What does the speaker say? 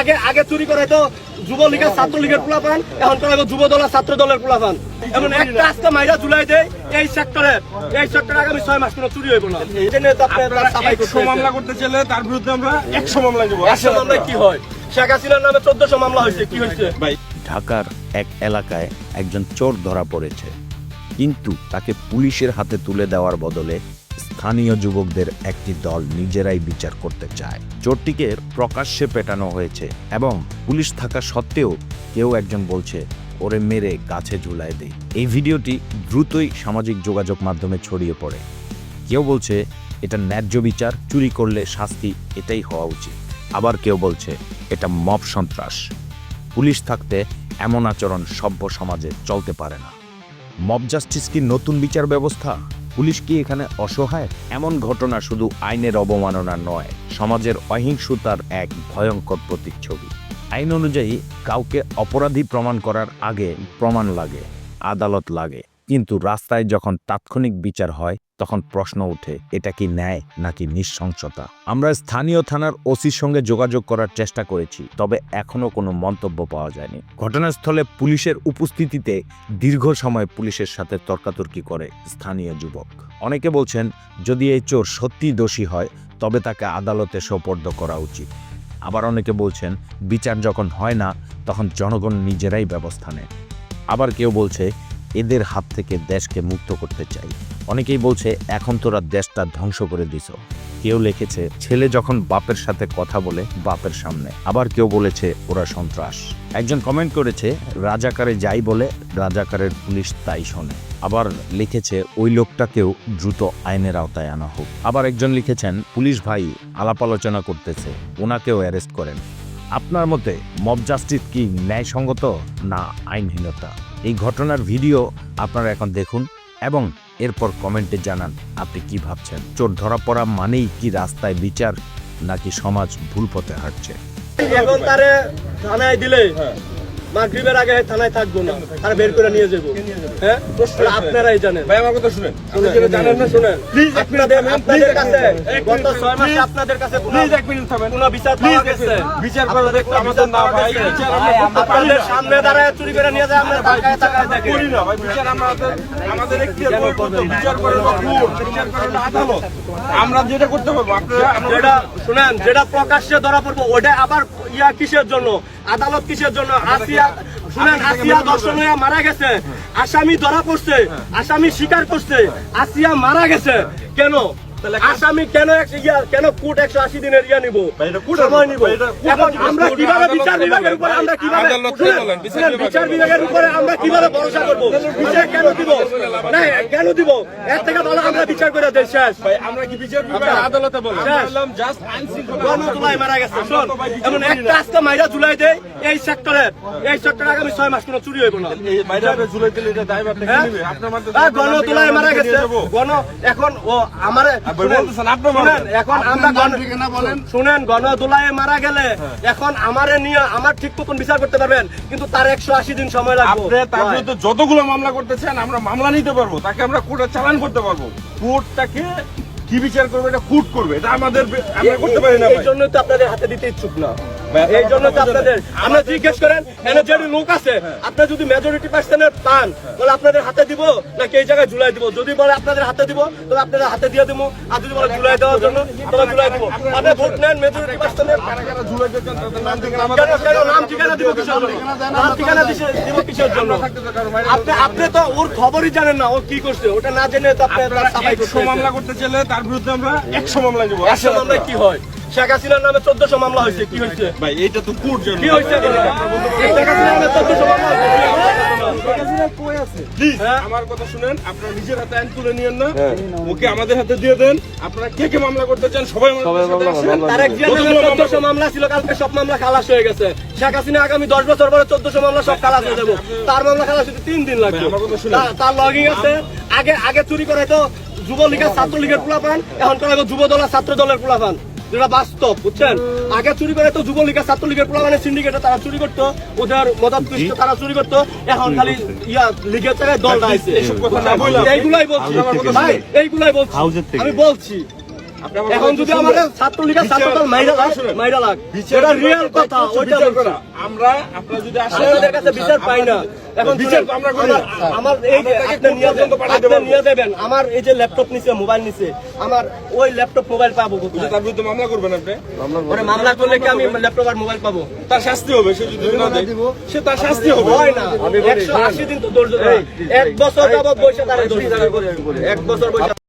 আগে আগে চুরি করে তো যুবলীগের ছাত্রলীগের পোলাপান এখন করে যুব দলের ছাত্র দলের পোলাপান। এমন একটা আজকে মাইরা জুলাই দেয় এই সেক্টরে এই সেক্টরে আগামী ছয় মাস কোনো চুরি হইব না। এই জন্য একশো মামলা করতে চাইলে তার বিরুদ্ধে আমরা একশো মামলা দেবো একশো মামলায় কি হয়? শেখ হাসিনার নামে চোদ্দশো মামলা হয়েছে কি হয়েছে? ভাই ঢাকার এক এলাকায় একজন চোর ধরা পড়েছে। কিন্তু তাকে পুলিশের হাতে তুলে দেওয়ার বদলে স্থানীয় যুবকদের একটি দল নিজেরাই বিচার করতে চায়। চোরটিকে প্রকাশ্যে পেটানো হয়েছে এবং পুলিশ থাকা সত্ত্বেও কেউ একজন বলছে, ওরে মেরে গাছে ঝুলায় দেই এই ভিডিওটি দ্রুতই সামাজিক যোগাযোগ মাধ্যমে ছড়িয়ে পড়ে। কেউ বলছে, এটা ন্যায্য বিচার, চুরি করলে শাস্তি, এটাই হওয়া উচিত। আবার কেউ বলছে, এটা মব সন্ত্রাস। পুলিশ থাকতে এমন আচরণ সভ্য সমাজে চলতে পারে না। মব জাস্টিস কি নতুন বিচার ব্যবস্থা? পুলিশ কি এখানে অসহায়? এমন ঘটনা শুধু আইনের অবমাননা নয়, সমাজের অহিংসতার এক ভয়ঙ্কর প্রতিচ্ছবি। আইন অনুযায়ী কাউকে অপরাধী প্রমাণ করার আগে প্রমাণ লাগে, আদালত লাগে। কিন্তু রাস্তায় যখন তাৎক্ষণিক বিচার হয় তখন প্রশ্ন ওঠে, এটা কি ন্যায় নাকি নিঃশংসতা? আমরা স্থানীয় থানার ওসির সঙ্গে যোগাযোগ করার চেষ্টা করেছি, তবে এখনও কোনো মন্তব্য পাওয়া যায়নি। ঘটনাস্থলে পুলিশের উপস্থিতিতে দীর্ঘ সময় পুলিশের সাথে তর্কাতর্কি করে স্থানীয় যুবক। অনেকে বলছেন, যদি এই চোর সত্যি দোষী হয়, তবে তাকে আদালতে সোপর্দ করা উচিত। আবার অনেকে বলছেন, বিচার যখন হয় না, তখন জনগণ নিজেরাই ব্যবস্থা নেয়। আবার কেউ বলছে এদের হাত থেকে দেশকে মুক্ত করতে চাই। অনেকেই বলছে, এখন তোরা দেশটা ধ্বংস করে দিছ। কেউ লিখেছে, ছেলে যখন বাপের সাথে কথা বলে, বাপের সামনে। আবার কেউ বলেছে, ওরা সন্ত্রাস। একজন কমেন্ট করেছে, রাজাকারে যাই বলে, রাজাকারের পুলিশ তাই শোনে। আবার লিখেছে, ওই লোকটাকেও দ্রুত আইনের আওতায় আনা হোক। আবার একজন লিখেছেন, পুলিশ ভাই আলাপ আলোচনা করতেছে, ওনাকেও অ্যারেস্ট করেন। আপনার মতে, মব জাস্টিস কি ন্যায়সঙ্গত না আইনহীনতা? এই ঘটনার ভিডিও আপনারা এখন দেখুন এবং এরপর কমেন্টে জানান, আপনি কি ভাবছেন? চোর ধরা পড়া মানেই কি রাস্তায় বিচার নাকি সমাজ ভুল পথে হাঁটছে? এখন তারে থানায় দিলে মাগরিবের আগে থানায় থাকব না তারা বের করে নিয়ে যাব। হ্যাঁ? আপনারাই জানেন। ভাই আমার কথা শুনেন। জানেন না শুনেন? আপনাদের আপনাদের কাছে গত ছয় মাসে আপনাদের কাছে প্লিজ এক মিনিট থামেন। কোনো বিচার পাওয়া গেছে? বিচার দেখতে আমাদের না ভাই। বিচার আমরা আপনাদের সামনে দাঁড়ায় চুরি করে নিয়ে যায় তাকায় তাকায় দেখে করি না। ভাই বিচার আমাদের আমাদের একটি বিচার করে হলো কোর্ট বিচার করে হলো আদালত। আমরা যেটা করতে পারব আপনারা যেটা শুনেন যেটা প্রকাশ্যে ধরা পড়ব ওটা আবার ইয়া কিসের জন্য? আদালত কিসের জন্য? আসিয়া, শুনেন, আসিয়া দর্শন হইয়া মারা গেছে। আসামি ধরা পড়ছে, আসামি স্বীকার করছে, আসিয়া মারা গেছে। কেন? আসামি কেন কেন কোর্ট একশো আশি দিনের ইয়া নিব? সময় নিব। এখন আমরা কীভাবে বিচার বিভাগের উপরে আমরা কীভাবে বিচার। বিভাগের উপরে। আমরা কীভাবে ভরসা করব? বিচার কেন দিব? না কেন দিব? এর থেকে ভালো আমরা বিচার করে দেই শেষ। আমরা কি বিচার। আদালতে বললাম বললাম জাস্ট আইন শৃঙ্খলা মারা গেছে। এমন একটা আজকে মাইরা জুলাই দেয় এই সেক্টরে এই সেক্টরে আগামী ছয় মাস কোনো চুরি হইব না। মাইরারে ঝুলাই দিলে এটা থেকে হ্যাঁ? আপনার মাঝে আহ, মারা গেছে। গণ এখন ও আমারে আর ভাই শুনেন, বলতেছেন, আপনি বলেন। শুনেন, এখন আমরা গণ শুনেন মারা গেলে এখন আমারে নিয়ে আমার ঠিক মতন বিচার করতে পারবেন কিন্তু তার একশো আশি দিন সময় লাগবে। তার বিরুদ্ধে যতগুলো মামলা করতে চান আমরা মামলা নিতে পারব তাকে আমরা কোর্টে চালান করতে পারব। কোর্টটাকে কি বিচার করবে এটা কোর্ট করবে এটা আমাদের আমরা করতে পারি না এই জন্য তো আপনাদের হাতে দিতে ইচ্ছুক না। এই জন্য তো আপনাদের আমরা জিজ্ঞেস করেন এনে যে লোক আছে আপনার যদি মেজরিটি পার্সেন্টের পান। তাহলে আপনাদের হাতে দিব নাকি এই জায়গায় ঝুলাই দিব? যদি বলে আপনাদের হাতে দিব তাহলে আপনাদের হাতে দিয়ে দিব। আর যদি বলে ঝুলাই দেওয়ার জন্য তাহলে ঝুলাই দিব। আপনি ভোট নেন মেজরিটি পার্সেন্টের নাম ঠিকানা দিব কিসের জন্য? নাম ঠিকানা দিব কিসের জন্য? আপনি আপনি তো ওর খবরই জানেন না ও কি করছে ওটা না জেনে তো আপনি মামলা করতে চাইলে তার বিরুদ্ধে আমরা একশো মামলা দেবো একশো মামলায় কি হয়? শেখ হাসিনার নামে চোদ্দশো মামলা হয়েছে কি হয়েছে? ভাই এইটা তো কোর্ট কি হয়েছে? শেখ হাসিনার নামে চোদ্দশো মামলা হয়েছে? আমার কথা শুনেন আপনারা নিজের হাতে আইন তুলে নিয়েন না। ওকে আমাদের হাতে দিয়ে দেন। আপনারা কে কে মামলা করতে চান সবাই আমাদের সাথে আসেন। তারেক জিয়ার নামে চোদ্দশো মামলা ছিল কালকে সব মামলা খালাস হয়ে গেছে। শেখ হাসিনা আগামী দশ বছর পরে চোদ্দশো মামলা সব খালাস হয়ে যাব। তার মামলা খালাস হতে তিন দিন লাগবে। ভাই, আমার কথা শুনুন। তা- তার লগিং আছে। আগে আগে চুরি করে তো যুবলীগের ছাত্রলীগের পোলাপান এখন করে যুব দলের ছাত্র দলের পোলাপান? যেটা বাস্তব বুঝছেন? আগে চুরি করে তো যুবলীগের ছাত্রলীগের পোলাপানের সিন্ডিকেটে তারা চুরি করতো ওদের মদত তারা চুরি করতো এখন খালি ইয়া লিগের জায়গায় দল আইছে এইসব কথা না বললাম। এইগুলাই বলছি। ভাই এইগুলাই বলছি। আমি বলছি। এখন যদি আমাদের ছাত্রলীগের ছাত্রদল মাইরা লাগ মাইরা লাগ এটা রিয়েল কথা ওইটা। আমরা আপনারা যদি আসেন আপনাদের কাছে বিচার পাই না। এখন বিচার আমরা করি আমার- আমার এই যে আপনি নিয়ে কোর্ট পর্যন্ত যাবেন, পাঠাতে আপনি নিয়ে যাবেন। আমার এই যে ল্যাপটপ নিছে মোবাইল নিছে আমার ওই ল্যাপটপ মোবাইল পাবো কোথায়? তার বিরুদ্ধে মামলা করবেন আপনি? ওরে মামলা করলে কি আমি ল্যাপটপ আর মোবাইল পাবো? তার শাস্তি হবে সে যদি না দেয় সে তার শাস্তি হবে। হয় না। একশো আশি দিন তো ধৈর্য এক বছর যাবত বসে তারা ধৈর্য এক বছর বসে